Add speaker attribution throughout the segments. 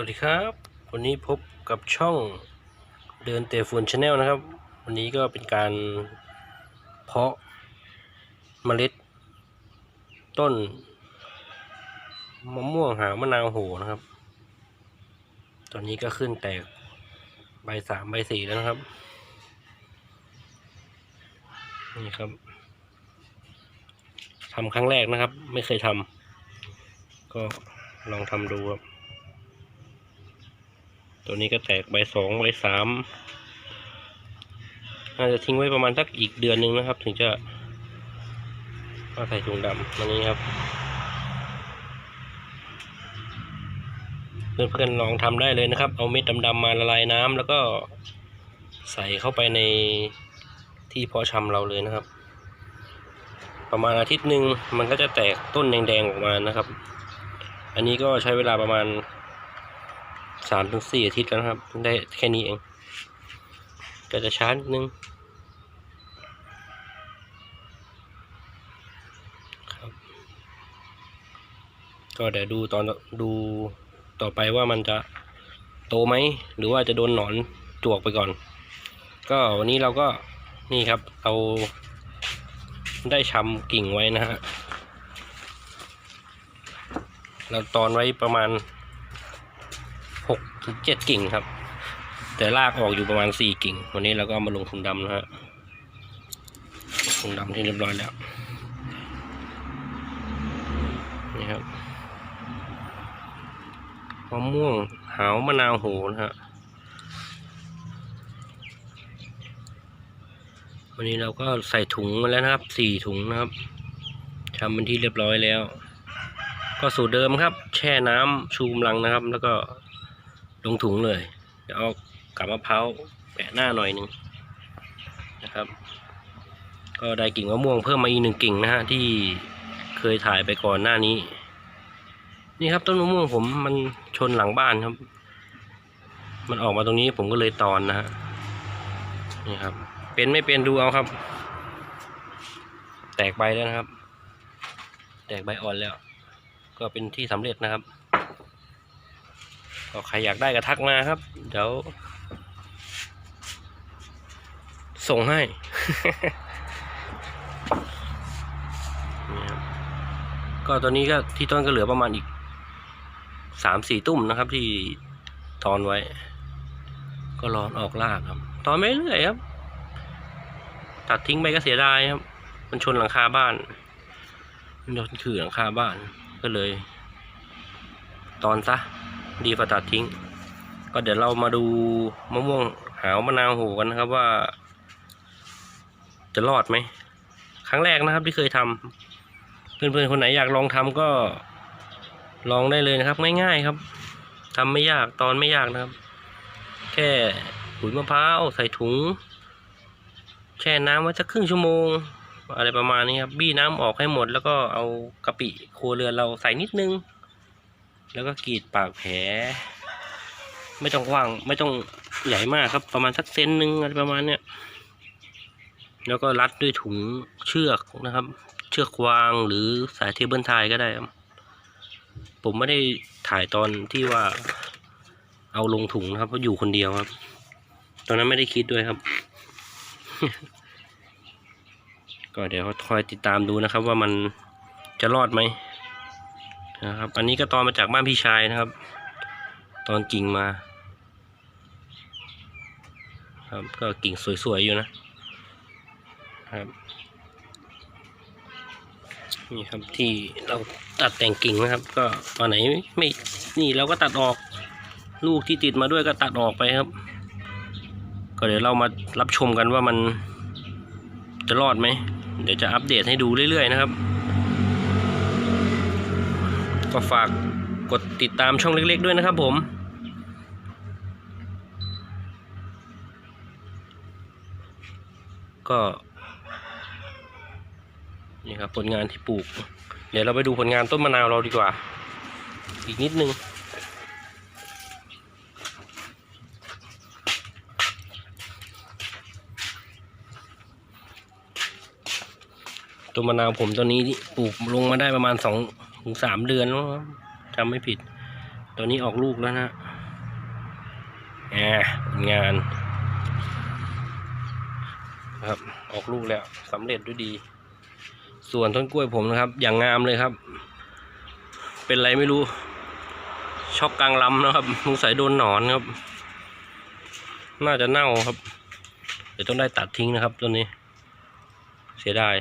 Speaker 1: วัสดีครับ วันนี้พบกับช่องเดินเตะฝุ่นชาแนลนะครับ วันนี้ก็เป็นการเพาะเมล็ด ต้นมะม่วงหาวมะนาวโหนะครับ ตอนนี้ก็ขึ้นแตกใบสามใบสี่แล้วนะครับ นี่ครับทำครั้งแรกนะครับ ไม่เคยทำก็ลองทำดูครับ ตัวนี้ก็แตกใบสองใบสามน่าจะทิ้งไว้ประมาณสักอีกเดือนหนึ่งนะครับ ถึงจะมาใส่ถุงดำอันนี้ครับ เพื่อนๆลองทำได้เลยนะครับ เอาเม็ดดำๆมาละลายน้ำแล้วก็ใส่เข้าไปในที่เพาะชำเราเลยนะครับ ประมาณอาทิตย์หนึ่งมันก็จะแตกต้นแดงๆออกมานะครับ อันนี้ก็ใช้เวลาประมาณ สามถึงสี่อาทิตย์แล้วนะครับ ได้แค่นี้เอง ก็จะช้านิดนึงครับ ก็เดี๋ยวดูตอนดูต่อไปว่ามันจะโตไหม หรือว่าจะโดนหนอนจวกไปก่อน ก็วันนี้เราก็นี่ครับเอาได้ชำกิ่งไว้นะฮะเราตอนไว้ประมาณ หกถึงเจ็ดกิ่งครับ แต่รากออกอยู่ประมาณสี่กิ่ง วันนี้เราก็มาลงถุงดำนะฮะถุงดำที่เรียบร้อยแล้ว นี่ครับมะม่วงหาวมะนาวโหนะฮะวันนี้เราก็ใส่ถุงมาแล้วนะครับสี่ถุงนะครับทำเป็นที่เรียบร้อยแล้ว ก็สูตรเดิมครับ แช่น้ำชูกำลังนะครับ แล้วก็ ลงถุงเลยเดี๋ยวเอากับมะพร้าวแปะหน้าหน่อยหนึ่งนะครับ ก็ได้กิ่งมะม่วงเพิ่มมาอีกหนึ่งกิ่งนะฮะที่เคยถ่ายไปก่อนหน้านี้ นี่ครับต้นมะม่วงผมมันชนหลังบ้านครับ มันออกมาตรงนี้ผมก็เลยตอนนะฮะนี่ครับ เป็นไม่เป็นดูเอาครับ แตกใบแล้วนะครับ แตกใบอ่อนแล้ว ก็เป็นที่สำเร็จนะครับ ก็ใครอยากได้ก็ทักมาครับ เดี๋ยว ส่งให้ก็ตอนนี้ก็ที่ต้นก็เหลือประมาณอีกสามสี่ตุ้มนะครับ ที่ตอนไว้ ก็รอออกรากครับ ตอนไม่เรื่อยครับ ตัดทิ้งไปก็เสียดายครับ มันชนหลังคาบ้านมันโดนคือหลังคาบ้านก็เลย ตอนซะ ดีกว่าตัดทิ้ง ก็เดี๋ยวเรามาดูมะม่วงหาวมะนาวโหกันนะครับว่า จะรอดไหม ครั้งแรกนะครับที่เคยทำเพื่อนๆคนไหนอยากลองทำก็ลองได้เลยนะครับ ง่ายๆครับทำไม่ยากตอนไม่ยากนะครับ แค่ขุยมะพร้าวใส่ถุง แช่น้ำไว้สักครึ่งชั่วโมง อะไรประมาณนี้ครับบี้น้ำออกให้หมดแล้วก็เอากะปิครัวเรือนเราใส่นิดนึง แล้วก็กรีดปากแผล ไม่ต้องกว้าง ไม่ต้องใหญ่มากครับ ประมาณสักเซนหนึ่งอะไรประมาณเนี้ยแล้วก็รัดด้วยถุงเชือกนะครับ เชือกวางหรือสายเทเบิลไทยก็ได้ครับผมไม่ได้ถ่ายตอนที่ว่าเอาลงถุงนะครับเพราะอยู่คนเดียวครับ ตอนนั้นไม่ได้คิดด้วยครับ ก็เดี๋ยวคอยติดตามดูนะครับ ว่ามันจะรอดไหม นะครับ อันนี้ก็ตอนมาจากบ้านพี่ชายนะครับ ตอนกิ่งมา ครับก็กิ่งสวยๆอยู่นะครับนี่ครับที่เราตัดแต่งกิ่งนะครับ ก็ตอนไหนไม่นี่เราก็ตัดออกลูกที่ติดมาด้วยก็ตัดออกไปครับ ก็เดี๋ยวเรามารับชมกันว่ามันจะรอดไหม เดี๋ยวจะอัปเดตให้ดูเรื่อยๆนะครับ ก็ฝากกดติดตามช่องเล็ก ๆ ด้วยนะครับผมก็นี่ครับผลงานที่ปลูก เดี๋ยวเราไปดูผลงานต้นมะนาวเราดีกว่า อีกนิดนึง ต้นมะนาวผมตอนนี้ปลูกลงมาได้ประมาณสอง ถึงสามเดือนแล้วครับจำไม่ผิดตอนนี้ออกลูกแล้วนะแหมงานครับออกลูกแล้วสำเร็จด้วยดี ส่วนต้นกล้วยผมนะครับ อย่างงามเลยครับ เป็นไรไม่รู้ ช็อกกลางลำนะครับสงสัยโดนหนอนครับ น่าจะเน่าครับ เดี๋ยวต้องได้ตัดทิ้งนะครับต้นนี้ เสียดาย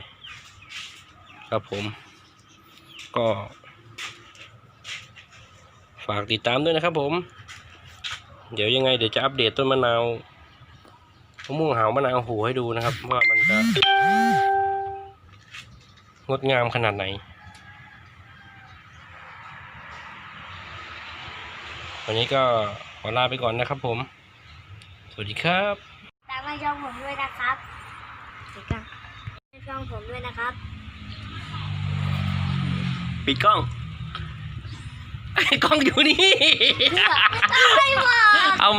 Speaker 1: ครับผม ก็ ฝากติดตามด้วยนะครับผม เดี๋ยวยังไงเดี๋ยวจะอัปเดตต้นมะนาวมะม่วงหาวมะนาวหูให้ดูนะครับ ว่ามันจะงดงามขนาดไหน วันนี้ก็ขอลาไปก่อนนะครับผม สวัสดีครับ
Speaker 2: ตามมาช่องผมด้วยนะครับติดกันช่องผมด้วยนะครับ
Speaker 1: ปิดกล้องไอ้กล้องอยู่นี่ ไม่มเอา